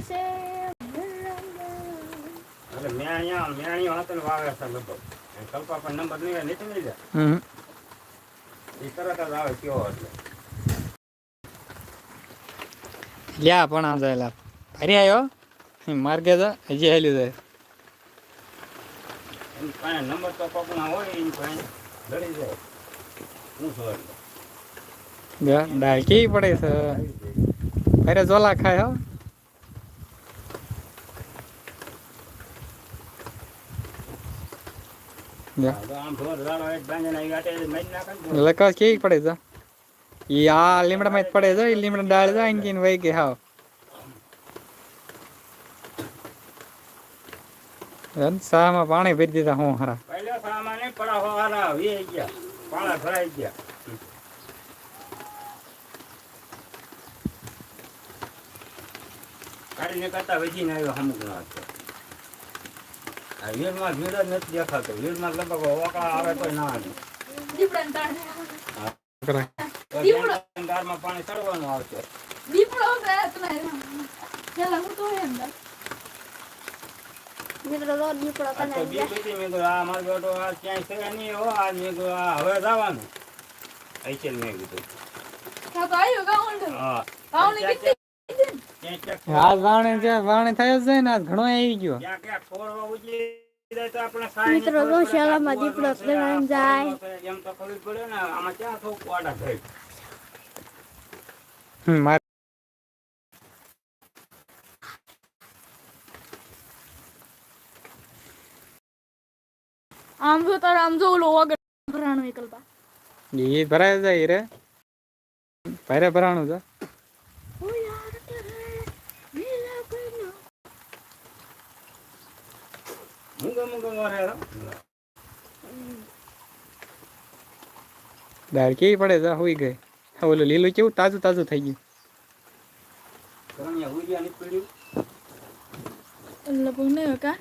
છે એટલે મેં અહીંયા મેણીઓ હતો ને વાવે છે પર નંબર નહીં લ્યા પણ આ જાય ફરી આવ્યો માર્ગે હજી હેલ્યું જાય. પાસે નંબર હોય એની પાસે પડે છે? ફરે ઝોલા ખાય હો જા, હા, તો આમ ઢોર રાડો એક બાંધીને આવી વાટે મારી નાખે ને તો લકસ કેવી પડે છે ઈ આ લીમડામાં જ પડે છે ઈ લીમડા ડાળ જાય ને કીને વહી ગઈ હાવ. સામાં પાણી ભરી દીધા હું હરા. પહેલા કાઢીને કરતા વેચીને આવ્યો અમુક વીરમાં ભીડ જ નથી દેખાતો. વીરમાં લગભગ ઓકળા આવે તો ના આવે. હવે જવાનું. હા આજ વાણે છે વાણે થાય છે જાય ને આજ ઘણો આવી ગયો. મિત્રો રીતે તો શાળામાં દીપડો કરાઈને જાય. એમ તો ખબર પડે ને આમાં ક્યાં થોડુંક વાડા થાય. મારે આમ જો તારે આમ જો ઓલો વગર ભરાણો એકલપા ઈ ભરાય જાય રે. ભારે ભરાણું છે. દાળ કેવી પડે જા હોઈ ગઈ. હા, ઓલું લીલું કેવું? તાજું તાજું થઈ ગયું. પણ નહીં કા?